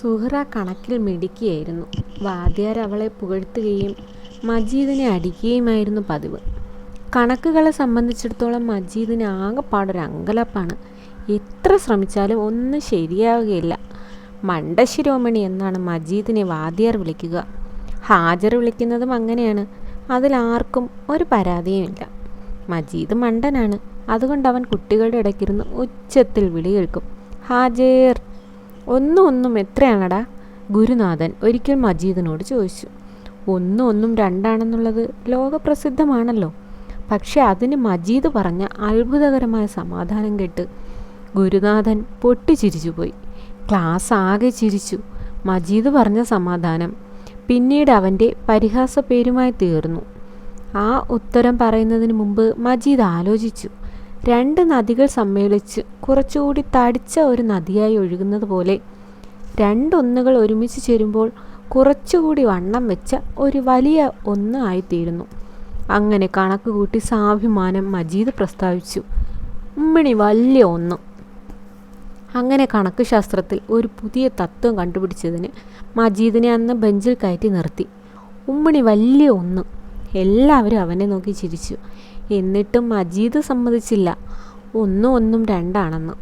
സുഹ്റ കണക്കിൽ മിടുക്കിയായിരുന്നു. വാദ്യാർ അവളെ പുകഴ്ത്തുകയും മജീദിനെ അടിക്കുകയുമായിരുന്നു പതിവ്. കണക്കുകളെ സംബന്ധിച്ചിടത്തോളം മജീദിന് ആകെപ്പാടൊരു അങ്കലപ്പാണ്. എത്ര ശ്രമിച്ചാലും ഒന്നും ശരിയാവുകയില്ല. മണ്ടശിരോമണി എന്നാണ് മജീദിനെ വാദ്യാർ വിളിക്കുക. ഹാജർ വിളിക്കുന്നതും അങ്ങനെയാണ്. അതിലാർക്കും ഒരു പരാതിയുമില്ല മജീദ് മണ്ടനാണ്. അതുകൊണ്ട് അവൻ കുട്ടികളുടെ ഇടയ്ക്കിരുന്ന് ഉച്ചത്തിൽ വിളി കേൾക്കും. ഹാജർ ഒന്നും ഒന്നും എത്രയാണടാ? ഗുരുനാഥൻ ഒരിക്കൽ മജീദിനോട് ചോദിച്ചു. ഒന്നും ഒന്നും രണ്ടാണെന്നുള്ളത് ലോകപ്രസിദ്ധമാണല്ലോ. പക്ഷെ അതിന് മജീദ് പറഞ്ഞ അത്ഭുതകരമായ സമാധാനം കേട്ട് ഗുരുനാഥൻ പൊട്ടിച്ചിരിച്ചുപോയി. ക്ലാസ് ആകെ ചിരിച്ചു. മജീദ് പറഞ്ഞ സമാധാനം പിന്നീട് അവന്റെ പരിഹാസ പേരുമായി തീർന്നു. ആ ഉത്തരം പറയുന്നതിന് മുമ്പ് മജീദ് ആലോചിച്ചു. രണ്ട് നദികൾ സമ്മേളിച്ച് കുറച്ചുകൂടി തടിച്ച ഒരു നദിയായി ഒഴുകുന്നത് പോലെ രണ്ടൊന്നുകൾ ഒരുമിച്ച് ചേരുമ്പോൾ കുറച്ചുകൂടി വണ്ണം വെച്ച ഒരു വലിയ ഒന്ന് ആയിത്തീരുന്നു. അങ്ങനെ കണക്ക് കൂട്ടി സാഭിമാനം മജീദ് പ്രസ്താവിച്ചു. ഉമ്മിണി വലിയ ഒന്ന്. അങ്ങനെ കണക്ക് ശാസ്ത്രത്തിൽ ഒരു പുതിയ തത്വം കണ്ടുപിടിച്ചതിന് മജീദിനെ അന്ന് ബെഞ്ചിൽ കയറ്റി നിർത്തി. ഉമ്മിണി വലിയ ഒന്ന്. എല്ലാവരും അവനെ നോക്കി ചിരിച്ചു. എന്നിട്ടും മജീദ് സമ്മതിച്ചില്ല. ഒന്നും ഒന്നും രണ്ടാണെന്ന്.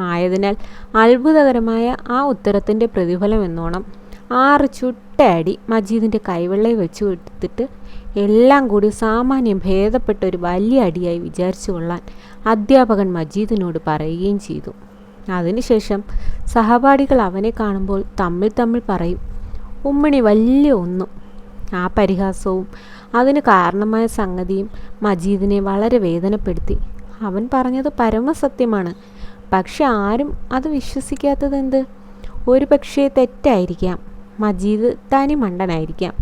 ആയതിനാൽ അത്ഭുതകരമായ ആ ഉത്തരത്തിന്റെ പ്രതിഫലം എന്നോണം ആറ് ചുട്ടയടി മജീദിന്റെ കൈവെള്ളയിൽ വെച്ച് കൊടുത്തിട്ട് എല്ലാം കൂടി സാമാന്യം ഭേദപ്പെട്ട ഒരു വലിയ അടിയായി വിചാരിച്ചു കൊള്ളാൻ അധ്യാപകൻ മജീദിനോട് പറയുകയും ചെയ്തു. അതിനുശേഷം സഹപാഠികൾ അവനെ കാണുമ്പോൾ തമ്മിൽ തമ്മിൽ പറയും ഉമ്മിണി വലിയ ഒന്നും. ആ പരിഹാസവും അതിന് കാരണമായ സംഗതിയും മജീദിനെ വളരെ വേദനപ്പെടുത്തി. അവൻ പറഞ്ഞത് പരമസത്യമാണ്. പക്ഷെ ആരും അത് വിശ്വസിക്കാത്തത് എന്ത്? ഒരു പക്ഷേ തെറ്റായിരിക്കാം. മജീദ് തനി മണ്ടനായിരിക്കാം.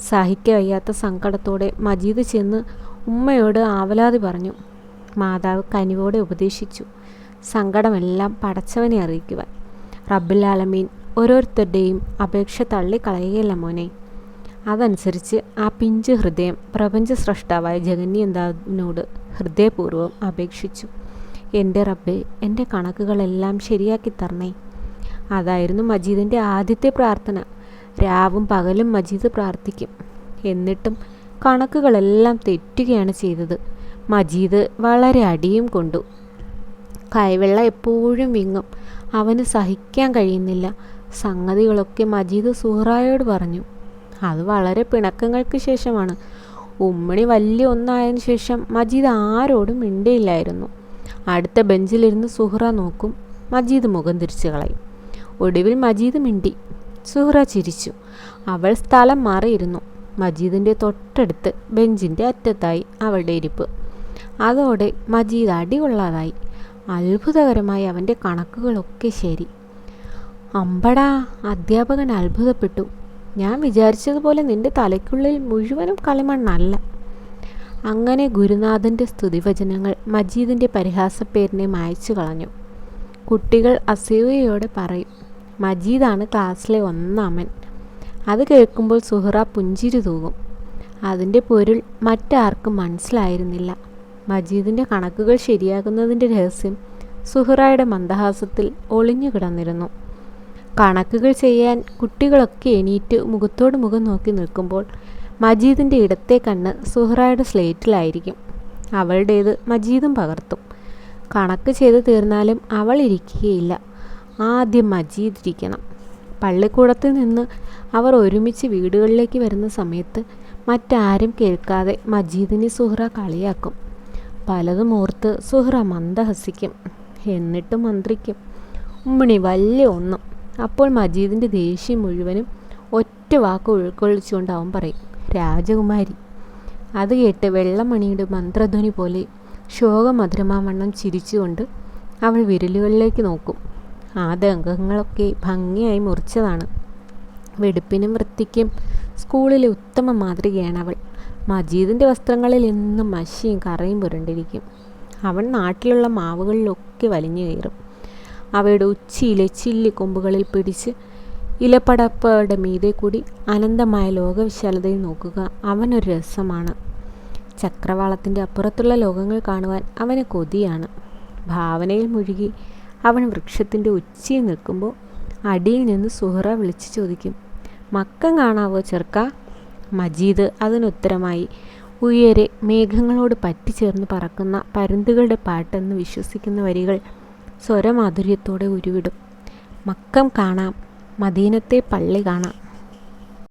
സഹിക്ക വയ്യാത്ത സങ്കടത്തോടെ മജീദ് ചെന്ന് ഉമ്മയോട് ആവലാതി പറഞ്ഞു. മാതാവ് കനിവോടെ ഉപദേശിച്ചു. സങ്കടമെല്ലാം പടച്ചവനെ അറിയിക്കുവാൻ. റബ്ബുലാലമീൻ ഓരോരുത്തരുടെയും അപേക്ഷ തള്ളിക്കളയുകയല്ല മോനെ. അതനുസരിച്ച് ആ പിഞ്ച് ഹൃദയം പ്രപഞ്ച സൃഷ്ടാവായ ജഗന്യന്താവിനോട് ഹൃദയപൂർവം അപേക്ഷിച്ചു. എന്റെ റബ്ബെ എന്റെ കണക്കുകളെല്ലാം ശരിയാക്കി തരണേ. അതായിരുന്നു മജീദിന്റെ ആദ്യത്തെ പ്രാർത്ഥന. രാവും പകലും മജീദ് പ്രാർത്ഥിക്കും. എന്നിട്ടും കണക്കുകളെല്ലാം തെറ്റുകയാണ് ചെയ്തത്. മജീദ് വളരെ അടിയും കൊണ്ടു. കൈവെള്ള എപ്പോഴും വിങ്ങും. അവന് സഹിക്കാൻ കഴിയുന്നില്ല. സംഗതികളൊക്കെ മജീദ് സുഹറായോട് പറഞ്ഞു. അത് വളരെ പിണക്കങ്ങൾക്ക് ശേഷമാണ്. ഉമ്മണി വലിയ ഒന്നായതിനു ശേഷം മജീദ് ആരോടും മിണ്ടിയില്ലായിരുന്നു. അടുത്ത ബെഞ്ചിലിരുന്ന് സുഹ്ര നോക്കും. മജീദ് മുഖം തിരിച്ചു കളയും. ഒടുവിൽ മജീദ് മിണ്ടി. സുഹ്ര ചിരിച്ചു. അവൾ സ്ഥലം മാറിയിരുന്നു. മജീദിന്റെ തൊട്ടടുത്ത് ബെഞ്ചിന്റെ അറ്റത്തായി അവളുടെ ഇരിപ്പ്. അതോടെ മജീദ് അടികൊള്ളാതായി. അത്ഭുതകരമായി അവന്റെ കണക്കുകളൊക്കെ ശരി. അമ്പടാ അധ്യാപകൻ അത്ഭുതപ്പെട്ടു. ഞാൻ വിചാരിച്ചതുപോലെ നിന്റെ തലയ്ക്കുള്ളിൽ മുഴുവനും കളിമണ്ണല്ല. അങ്ങനെ ഗുരുനാഥന്റെ സ്തുതിവചനങ്ങൾ മജീദിന്റെ പരിഹാസപ്പേരിനെ മായച്ചു കളഞ്ഞു. കുട്ടികൾ അസൂയയോടെ പറയും മജീദാണ് ക്ലാസ്സിലെ ഒന്നാമൻ. അത് കേൾക്കുമ്പോൾ സുഹ്റ പുഞ്ചിരി തൂകും. അതിന്റെ പൊരുൾ മറ്റാർക്കും മനസ്സിലായിരുന്നില്ല. മജീദിന്റെ കണക്കുകൾ ശരിയാകുന്നതിന്റെ രഹസ്യം സുഹറയുടെ മന്ദഹാസത്തിൽ ഒളിഞ്ഞു കിടന്നിരുന്നു. കണക്കുകൾ ചെയ്യാൻ കുട്ടികളൊക്കെ എണീറ്റ് മുഖത്തോട് മുഖം നോക്കി നിൽക്കുമ്പോൾ മജീദിന്റെ ഇടത്തെ കണ്ണ് സുഹ്റയുടെ സ്ലേറ്റിലായിരിക്കും. അവളുടേത് മജീദും പകർത്തും. കണക്ക് ചെയ്ത് തീർന്നാലും അവൾ ഇരിക്കുകയില്ല. ആദ്യം മജീദ് ഇരിക്കണം. പള്ളിക്കൂടത്തിൽ നിന്ന് അവർ ഒരുമിച്ച് വീടുകളിലേക്ക് വരുന്ന സമയത്ത് മറ്റാരും കേൾക്കാതെ മജീദിനെ സുഹ്റ കളിയാക്കും. പലതും ഓർത്ത് സുഹ്ര മന്ദഹസിക്കും. എന്നിട്ട് മന്ത്രിക്കും. ഉമ്മിണി വലിയ ഒന്നും. അപ്പോൾ മജീദിന്റെ ദേഷ്യം മുഴുവനും ഒറ്റ വാക്ക് ഉൾക്കൊള്ളിച്ചുകൊണ്ട് അവൻ പറയും രാജകുമാരി അത് കേട്ട് വെള്ളമണിയുടെ മന്ത്രധ്വനി പോലെ ശോകമധുരമാവണ്ണം ചിരിച്ചുകൊണ്ട് അവൾ വിരലുകളിലേക്ക് നോക്കും. ആ ദംഗങ്ങളൊക്കെ ഭംഗിയായി മുറിച്ചതാണ്. വെടുപ്പിനും വൃത്തിക്കും സ്കൂളിലെ ഉത്തമ മാതൃകയാണ് അവൾ. മജീദിന്റെ വസ്ത്രങ്ങളിൽ എന്നും മഷിയും കറയും പുരണ്ടിരിക്കും. അവൻ നാട്ടിലുള്ള മാവുകളിലൊക്കെ വലിഞ്ഞു കയറും. അവയുടെ ഉച്ചിയിലെ ചില്ലി കൊമ്പുകളിൽ പിടിച്ച് ഇലപ്പടപ്പയുടെ മീതെ കൂടി അനന്തമായ ലോകവിശാലതയിൽ നോക്കുക. അവനൊരു രസമാണ്. ചക്രവാളത്തിന്റെ അപ്പുറത്തുള്ള ലോകങ്ങൾ കാണുവാൻ അവന് കൊതിയാണ്. ഭാവനയിൽ മുഴുകി അവൻ വൃക്ഷത്തിന്റെ ഉച്ചിയിൽ നിൽക്കുമ്പോൾ അടിയിൽ നിന്ന് സുഹറ വിളിച്ചു ചോദിക്കും മക്കം കാണാവോ ചെറുക്ക? മജീദ് അതിനുത്തരമായി ഉയരെ മേഘങ്ങളോട് പറ്റിച്ചേർന്ന് പറക്കുന്ന പരുന്തുകളുടെ പാട്ടെന്ന് വിശ്വസിക്കുന്ന വരികൾ സ്വരമാധുര്യത്തോടെ ഉരുവിടും. മക്കം കാണാം. മദീനത്തെ പള്ളി കാണാം.